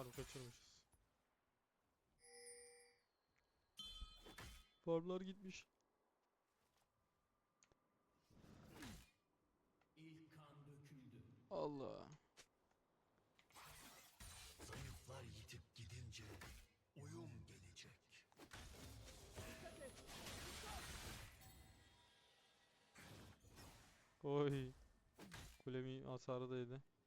Farm kaçırmışız. Farmlar gitmiş. İlk kan döküldü. Allah. Zayıflar yitip gidince uyum gelecek. Oy. Kulemi hasarı değdi. Canavarı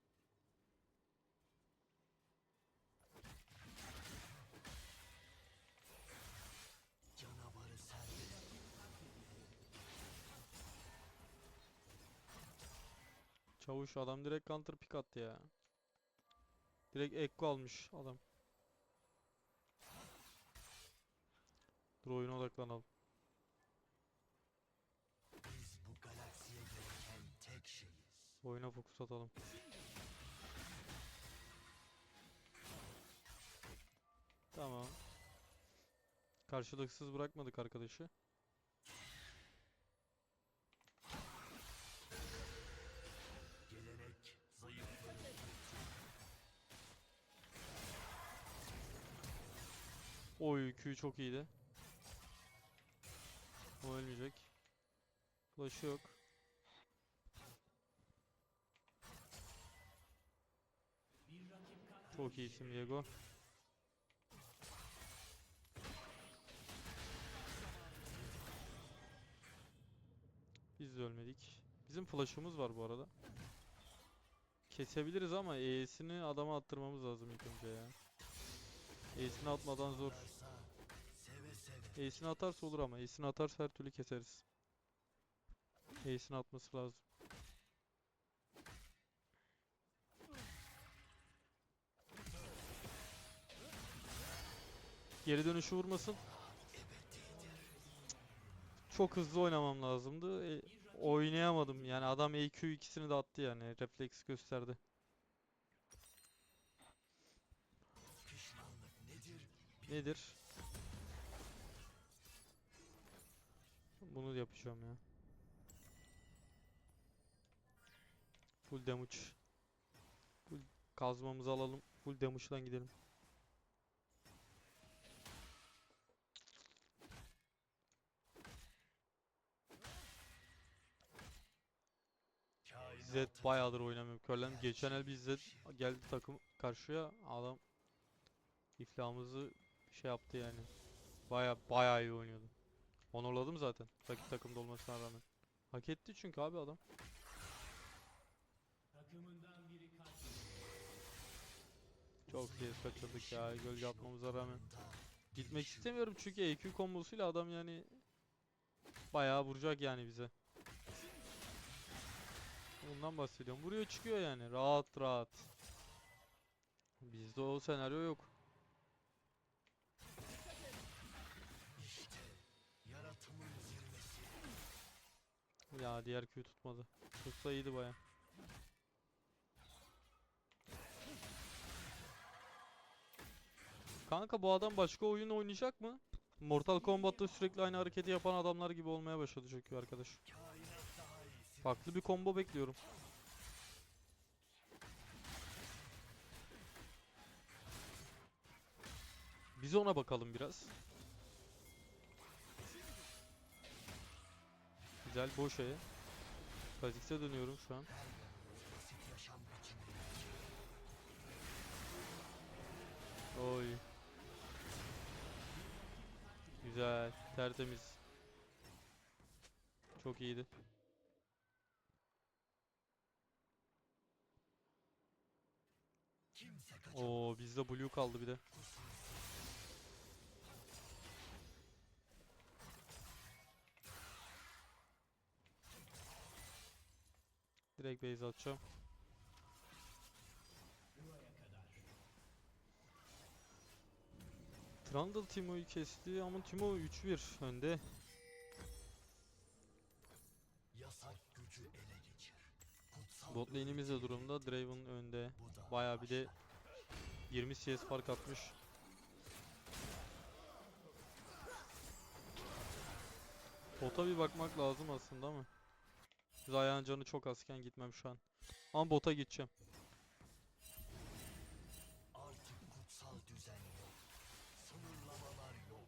Çavuş adam direkt counter pick attı ya. Direkt Ekko almış adam. Dur oyuna odaklanalım. Biz bu galaksiye gereken tek şeyiz. Oyuna fokus atalım. Tamam. Karşılıksız bırakmadık arkadaşı. Q çok iyiydi. O ölmeyecek. Flash'ı yok. Çok iyisin Diego. Biz de ölmedik. Bizim flash'ımız var bu arada. Kesebiliriz ama E'sini adama attırmamız lazım ilk önce ya. E'sini atmadan zor. E'sini atarsa olur ama E'sini atarsa her türlü keseriz. E'sini atması lazım. Geri dönüşü vurmasın. Çok hızlı oynamam lazımdı. E, oynayamadım. Yani adam EQ ikisini de attı yani. Refleks gösterdi. Nedir? Bunu yapacağım ya. Full damage. Full kazmamızı alalım. Full damage'dan gidelim. Zed bayağıdır oynamıyorum. Körlen geçen el bir Zed geldi takım karşıya adam iflahımızı şey yaptı yani. Baya bayağı iyi oynuyordu. Onurladım zaten rakip takımda olmasına rağmen. Hak etti çünkü abi adam. Çok iyi kaçırdık ya gölge atmamıza rağmen. Gitmek istemiyorum çünkü EQ kombosuyla adam yani bayağı vuracak yani bize. Bundan bahsediyorum. Vuruyor çıkıyor yani rahat rahat. Bizde o senaryo yok. Ya diğer Q tutmadı. Tutsa iyiydi baya. Kanka bu adam başka oyun oynayacak mı? Mortal Kombat'ta sürekli aynı hareketi yapan adamlar gibi olmaya başladı çünkü arkadaş. Farklı bir combo bekliyorum. Biz ona bakalım biraz. Güzel boş aya. Kha'Zix'e dönüyorum şu an. Oy. Güzel, tertemiz. Çok iyiydi. Oo, bizde blue kaldı bir de. Direkt base atacağım. Trundle Timo'yu kesti ama Timo 3-1 önde. Yasak gücü ele geçir. Kutsal Bot lane'imiz de durumda. Draven önde. Bayağı bir de 20 CS fark atmış. Bota bir bakmak lazım aslında ama. Ryan canı çok azken gitmem şu an. Ama bota gideceğim. Artık kutsal düzen yok. Sınırlamalar yok.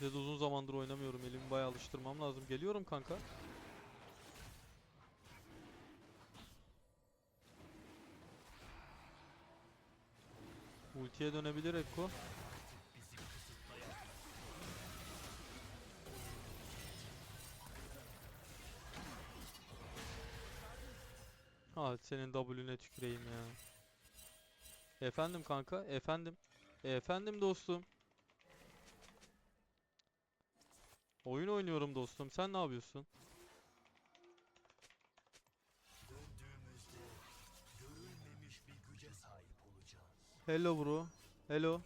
Bir uzun zamandır oynamıyorum. Elimi bayağı alıştırmam lazım. Geliyorum kanka. Ultiye dönebilir Ekko. Ah senin W'ne tüküreyim ya. Efendim kanka, efendim. Efendim dostum. Oyun oynuyorum dostum. Sen ne yapıyorsun? Döndüğümüzde görülmemiş bir güce sahip olacağız. Hello bro. Hello.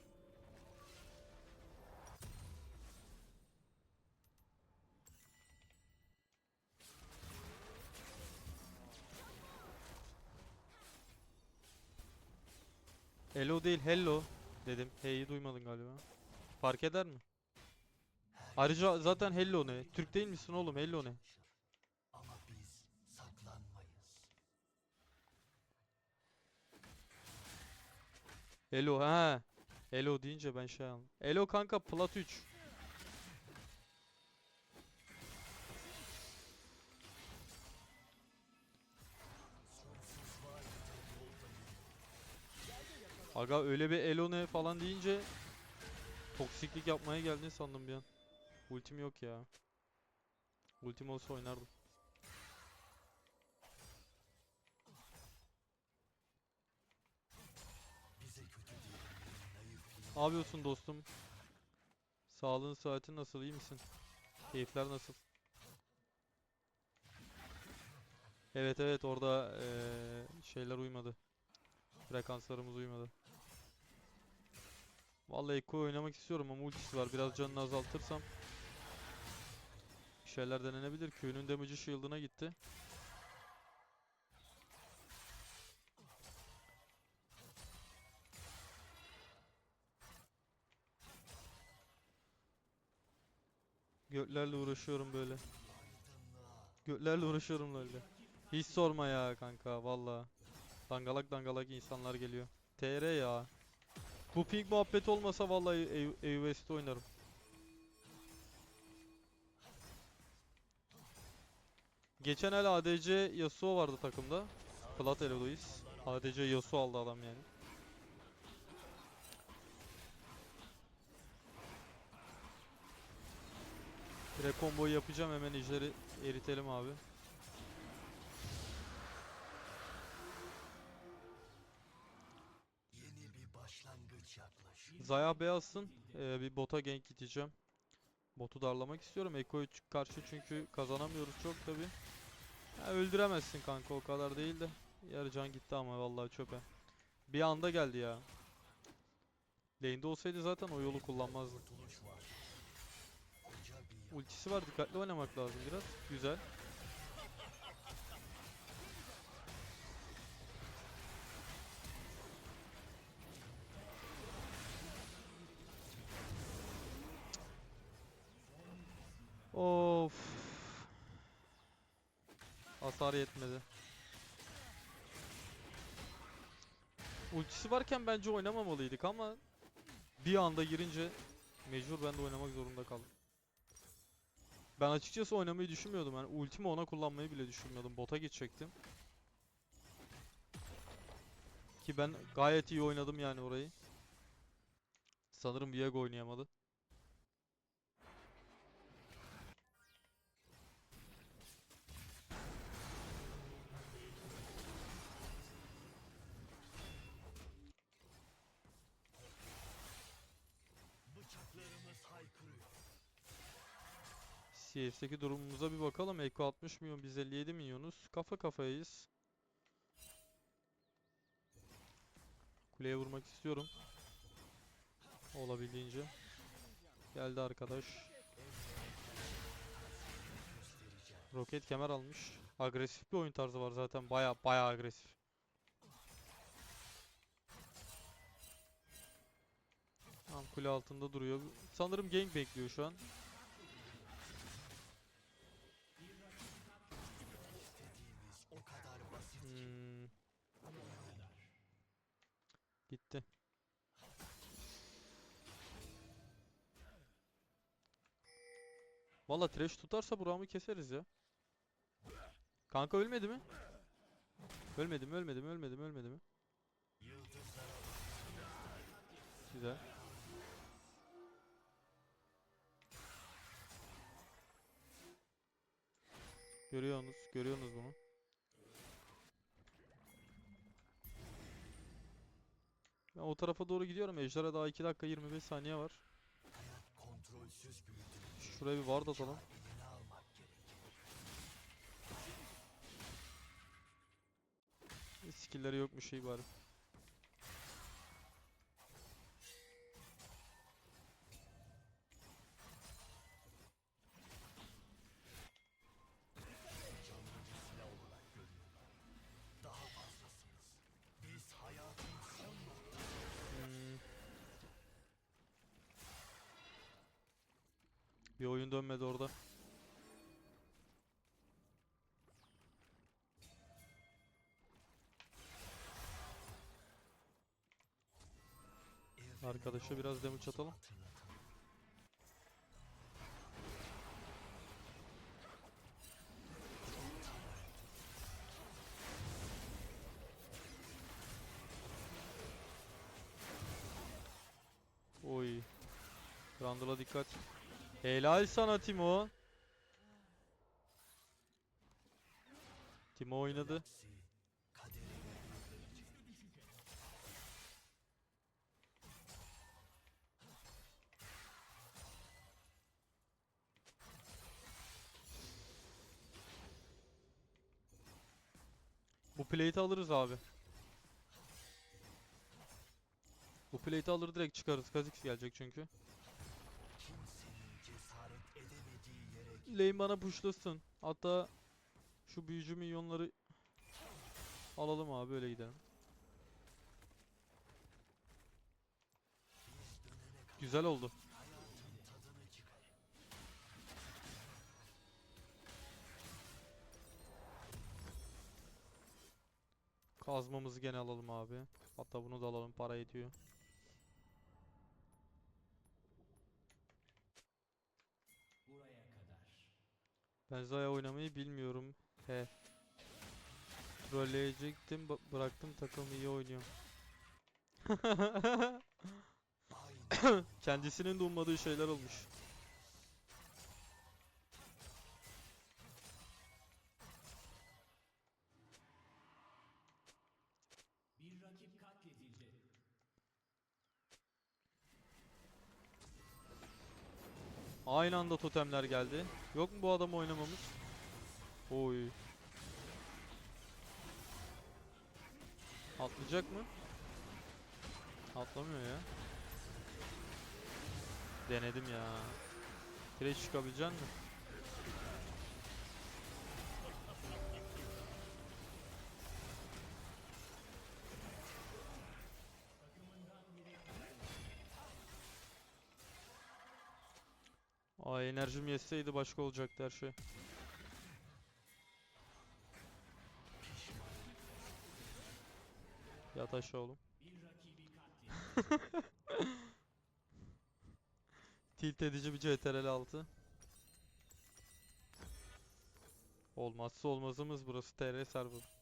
Hello değil, hello dedim. Hey'i duymadın galiba. Fark eder mi? Ayrıca zaten hello ne? Türk değil misin oğlum? Hello ne? Ama biz saklanmayız. Hello ha. Hello deyince ben şey aldım. Hello kanka plat 3. Aga öyle bir Elone falan deyince toksiklik yapmaya geldin sandım bir an. Ultim yok ya. Ultim olsa oynardım. Ne yapıyorsun dostum? Sağlığın saatin nasıl? iyi misin? Keyifler nasıl? Evet evet orada eee, şeyler uymadı. Frekanslarımız uymadı. Vallahi Ekko oynamak istiyorum ama ultisi var. Biraz canını azaltırsam bir şeyler denenebilir. Q'nun damage'ı shield'ına gitti. Göklerle uğraşıyorum böyle. Göklerle uğraşıyorum böyle. Hiç sorma ya kanka valla. Dangalak dangalak insanlar geliyor. TR ya. Bu ping muhabbet olmasa vallahi EU- EUS'te oynarım. Geçen el ADC Yasuo vardı takımda. Plat Eloise. ADC Yasuo aldı adam yani. Direkt komboyu yapacağım hemen ejderi eritelim abi. Zaya beyazsın. Ee, bir bota gank gideceğim. Botu darlamak istiyorum. Ekko'yu ç- karşı çünkü kazanamıyoruz çok tabi. öldüremezsin kanka o kadar değil de. Yarı can gitti ama vallahi çöpe. Bir anda geldi ya. Lane'de olsaydı zaten o yolu kullanmazdı. Ultisi var dikkatli oynamak lazım biraz. Güzel. Hasar yetmedi. Ultisi varken bence oynamamalıydık ama bir anda girince mecbur ben de oynamak zorunda kaldım. Ben açıkçası oynamayı düşünmüyordum. Yani ultimi ona kullanmayı bile düşünmüyordum. Bota geçecektim. Ki ben gayet iyi oynadım yani orayı. Sanırım Viego oynayamadı. CS'deki durumumuza bir bakalım. Eko 60 milyon, biz 57 milyonuz. Kafa kafayayız. Kuleye vurmak istiyorum. Olabildiğince. Geldi arkadaş. Roket kemer almış. Agresif bir oyun tarzı var zaten. Baya baya agresif. Tamam kule altında duruyor. Sanırım gank bekliyor şu an. Valla trash tutarsa Burak'ımı keseriz ya. Kanka ölmedi mi? Ölmedi mi? Ölmedi mi? Ölmedi mi? Ölmedi mi? Güzel. Görüyorsunuz, görüyorsunuz bunu. Ben o tarafa doğru gidiyorum. Ejderha daha 2 dakika 25 saniye var. Kontrolsüz büyütülmüş Şuraya bir ward atalım. Skill'leri yokmuş şey bari. Arkadaşa biraz damage atalım. Oy. Randall'a dikkat. Helal sana Timo. Timo oynadı. Bu plate'i alırız abi. Bu plate'i alır direkt çıkarız. Kha'Zix gelecek çünkü. Lane bana pushlasın. Hatta şu büyücü minyonları alalım abi öyle gidelim. Güzel oldu. Kazmamızı gene alalım abi. Hatta bunu da alalım para ediyor. Buraya kadar. Ben Zaya oynamayı bilmiyorum. He. Trolleyecektim bıraktım takım iyi oynuyor. Kendisinin de ummadığı şeyler olmuş. Aynı anda totemler geldi. Yok mu bu adamı oynamamız? Oy. Atlayacak mı? Atlamıyor ya. Denedim ya. Trash çıkabilecek mi? Enerjim yetseydi başka olacaktı her şey. Yat aşağı oğlum. Tilt edici bir CTRL 6. Olmazsa olmazımız burası TR server.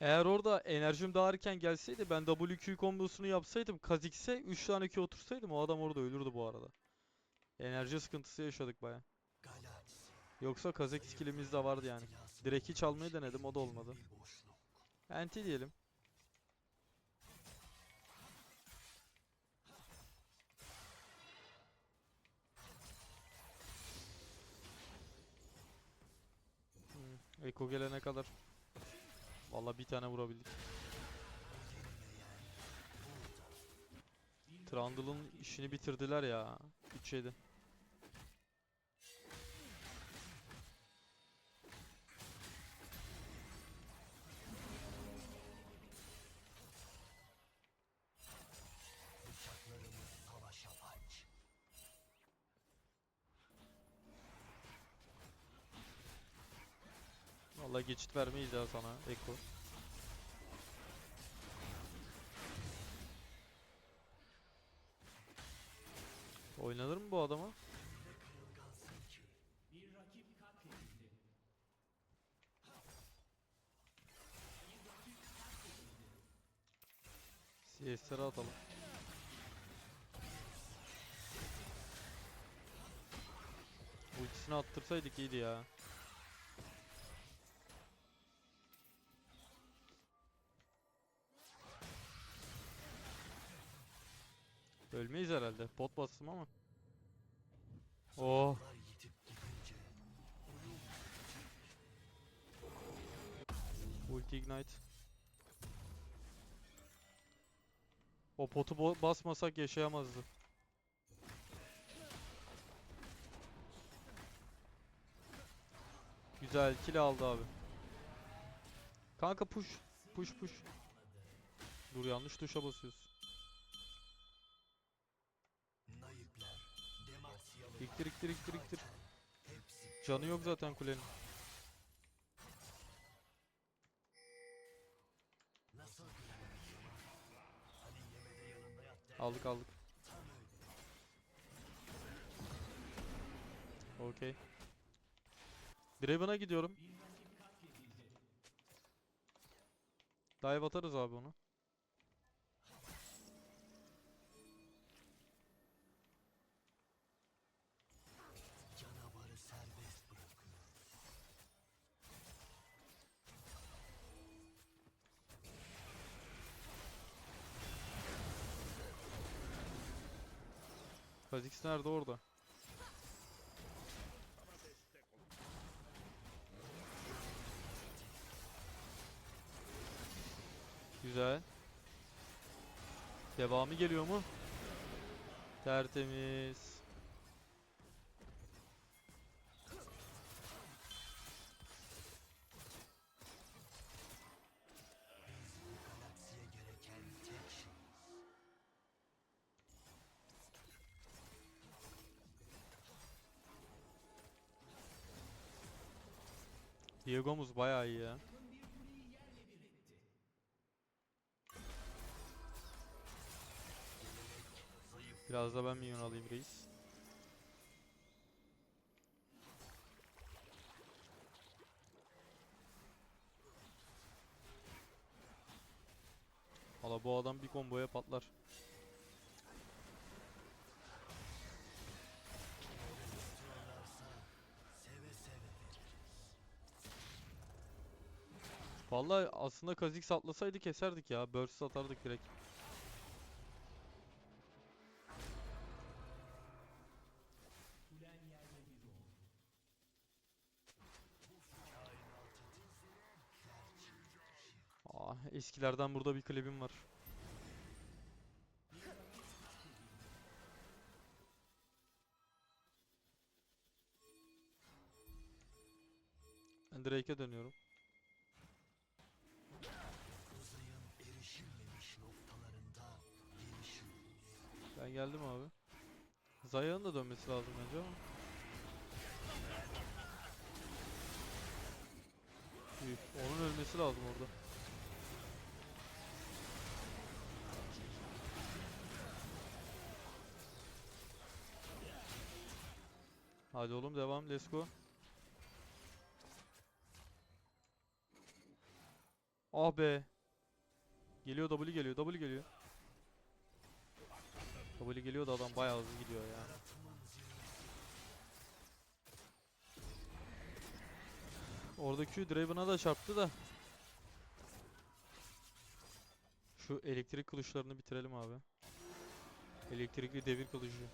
Eğer orada enerjim daha erken gelseydi ben WQ kombosunu yapsaydım Kha'Zix'e 3 tane Q otursaydım o adam orada ölürdü bu arada. Enerji sıkıntısı yaşadık baya. Yoksa Kha'Zix skillimiz de vardı yani. istilası Direkt hiç almayı denedim o da olmadı. Anti diyelim. Hmm, Eko gelene kadar. Valla bir tane vurabildik. Trundle'ın işini bitirdiler ya. 3-7. Geçit vermeyiz ya sana Eko. Oynanır mı bu adama? CS'lere atalım. Ultisini attırsaydık iyiydi ya. Ölmeyiz herhalde. Bot bastım ama. Oh. Ulti ignite. O potu bo- basmasak yaşayamazdı. Güzel kill aldı abi. Kanka push. Push push. Dur yanlış tuşa basıyorsun. İktir iktir iktir iktir. Canı yok zaten kulenin. Aldık aldık. Okey. Draven'a gidiyorum. Dive atarız abi onu. Kha'Zix nerede orada? Güzel. Devamı geliyor mu? Tertemiz. Diego'muz bayağı iyi ya. Biraz da ben minyon alayım reis. Valla bu adam bir komboya patlar. Vallahi aslında Kha'Zix atlasaydı keserdik ya. Burst atardık direkt. Aa, Ah, eskilerden burada bir klibim var. Ben Drake'e dönüyorum. Geldim abi. Zaya'nın da dönmesi lazım bence ama. Üf, onun ölmesi lazım orada. Hadi oğlum devam let's go. Ah be. Geliyor W geliyor W geliyor. W geliyor da adam bayağı hızlı gidiyor ya. Yaratımın zirvesi. Orada Q Draven'a da çarptı da. Şu elektrik kılıçlarını bitirelim abi. Elektrikli devir kılıcı.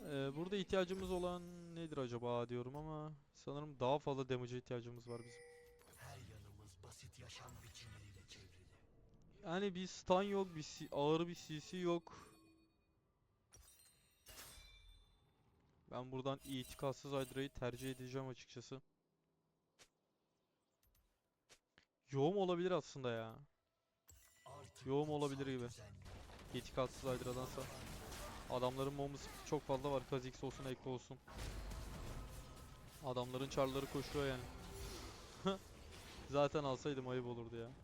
Ee, burada ihtiyacımız olan nedir acaba diyorum ama sanırım daha fazla damage'a ihtiyacımız var bizim. Her yanımız basit yaşam. Yani bir stun yok, bir ağır bir CC yok. Ben buradan itikatsız Hydra'yı tercih edeceğim açıkçası. Yoğum olabilir aslında ya. Yoğum olabilir gibi. İtikatsız Hydra'dansa. Adamların momuz çok fazla var. Kha'Zix olsun, Ekko olsun. Adamların çarları koşuyor yani. Zaten alsaydım ayıp olurdu ya.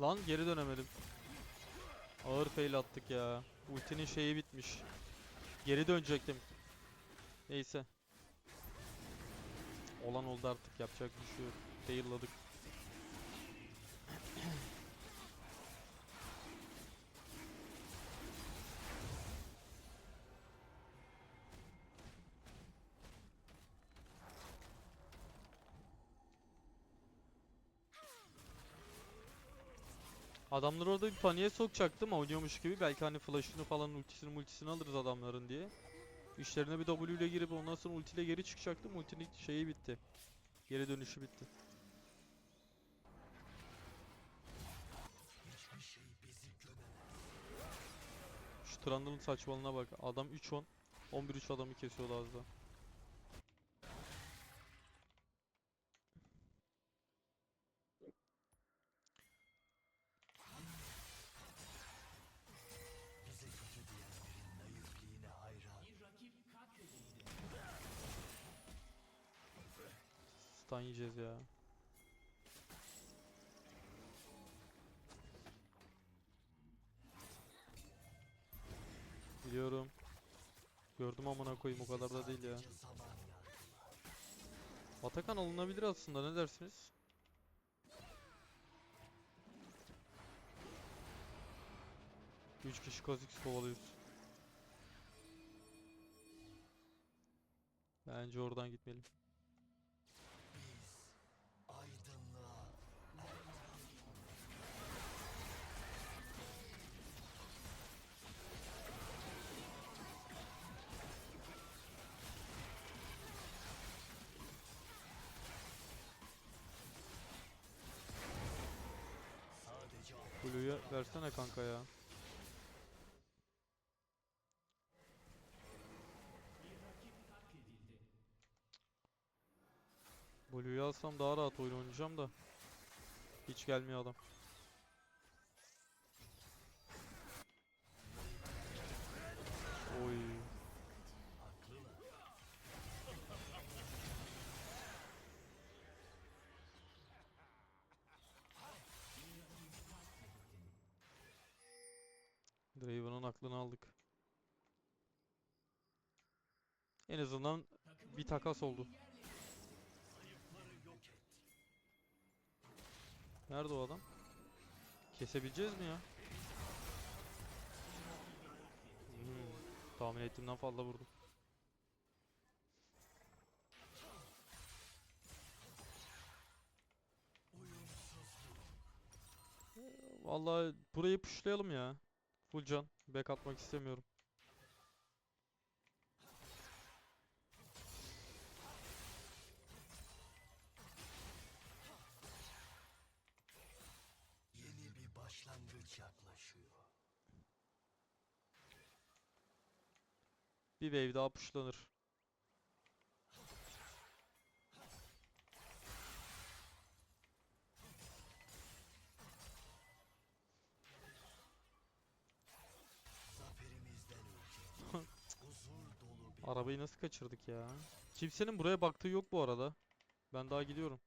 Lan geri dönemedim. Ağır fail attık ya. Ultinin şeyi bitmiş. Geri dönecektim. Neyse. Olan oldu artık yapacak bir şey yok. Fail'ladık. Adamları orada bir paniğe sokacaktım oynuyormuş gibi. Belki hani flash'ını falan ultisini multisini alırız adamların diye. İşlerine bir W ile girip ondan sonra ulti ile geri çıkacaktım. Ultinin şeyi bitti. Geri dönüşü bitti. Şu Trundle'ın saçmalığına bak. Adam 3-10. 11-3 adamı kesiyordu az daha. Yiyeceğiz ya. Biliyorum. Gördüm amına koyayım o kadar da değil ya. Atakan alınabilir aslında ne dersiniz? Üç kişi Kha'Zix kovalıyoruz. Bence oradan gitmeliyim. Versene kanka ya. Blue'yu alsam daha rahat oyun oynayacağım da. Hiç gelmiyor adam. Draven'ın aklını aldık. En azından bir takas oldu. Nerede o adam? Kesebileceğiz mi ya? Hmm, tahmin ettiğimden fazla vurdum. Vallahi burayı pushlayalım ya. Full can. Back atmak istemiyorum. Yeni bir başlangıç yaklaşıyor. Bir wave daha pushlanır. Arabayı nasıl kaçırdık ya? Kimsenin buraya baktığı yok bu arada. Ben daha gidiyorum.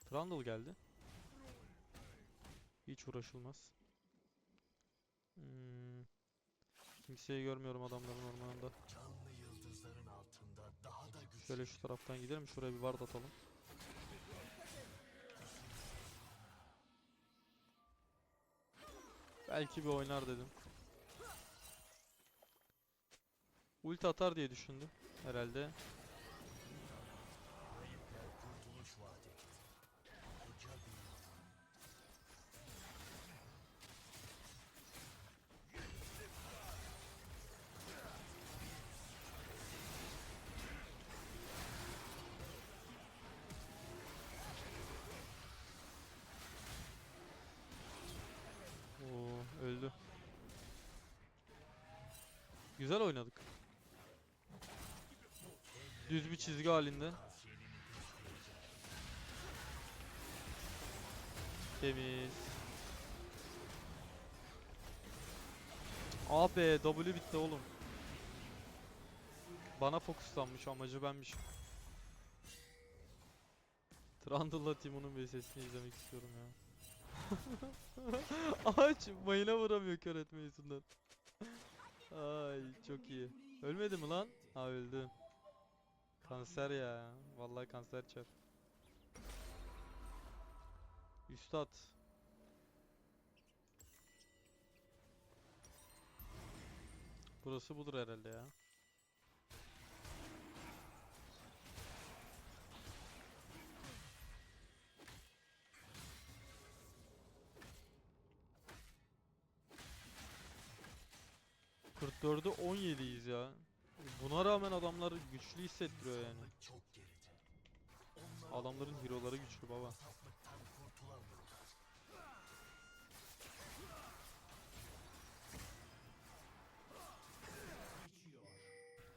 Trundle geldi. Hiç uğraşılmaz. Hmm. Kimseyi görmüyorum adamların ormanında. Şöyle şu taraftan gidelim. Şuraya bir ward atalım. Belki bir oynar dedim. Ulti atar diye düşündüm. Herhalde. Oo, öldü. Güzel oynadık. Düz bir çizgi halinde. Temiz. Be W bitti oğlum. Bana fokuslanmış amacı benmişim. Trundle'la Timon'un VS'sini izlemek istiyorum ya. Ağaç mayına vuramıyor kör etme yüzünden. Ay çok iyi. Ölmedi mi lan? Ha öldü. Kanser ya. Vallahi kanser çar. Üstad. Burası budur herhalde ya. ...44'ü 17'yiz ya. Buna rağmen adamlar güçlü hissettiriyor yani. Adamların hero'ları güçlü baba.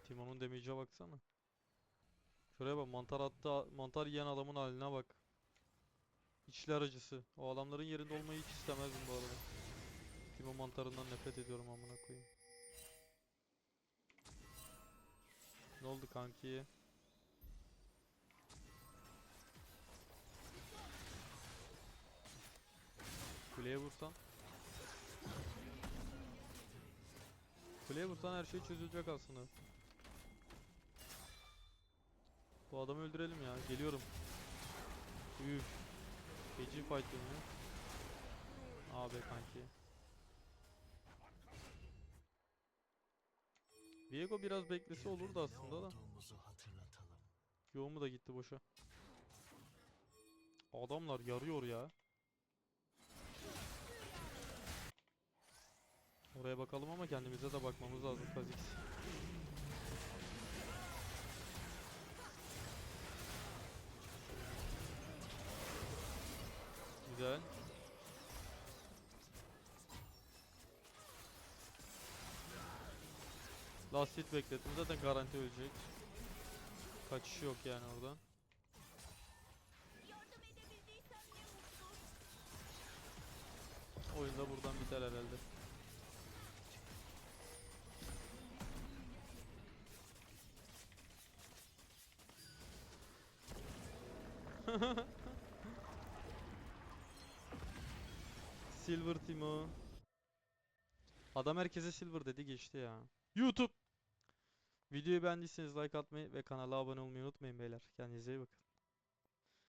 Timon'un damage'e baksana. Şuraya bak mantar attı mantar yiyen adamın haline bak. İçler acısı. O adamların yerinde olmayı hiç istemezdim bu arada. Timon mantarından nefret ediyorum amına koyayım. Ne oldu kanki? Kuleye vursan. Kuleye vursan her şey çözülecek aslında. Bu adamı öldürelim ya. Geliyorum. Üf. Feci fight dönüyor. Abi kanki. Viego biraz beklese olurdu aslında da. Yoğumu da gitti boşa. Adamlar yarıyor ya. Oraya bakalım ama kendimize de bakmamız lazım Kha'Zix. Last hit beklettim zaten garanti ölecek. Kaçışı yok yani oradan. Yardım edebildiysem ne mutlu. Oyun da buradan biter herhalde. Silver Timo. Adam herkese Silver dedi geçti ya. YouTube. Videoyu beğendiyseniz like atmayı ve kanala abone olmayı unutmayın beyler. Kendinize iyi bakın.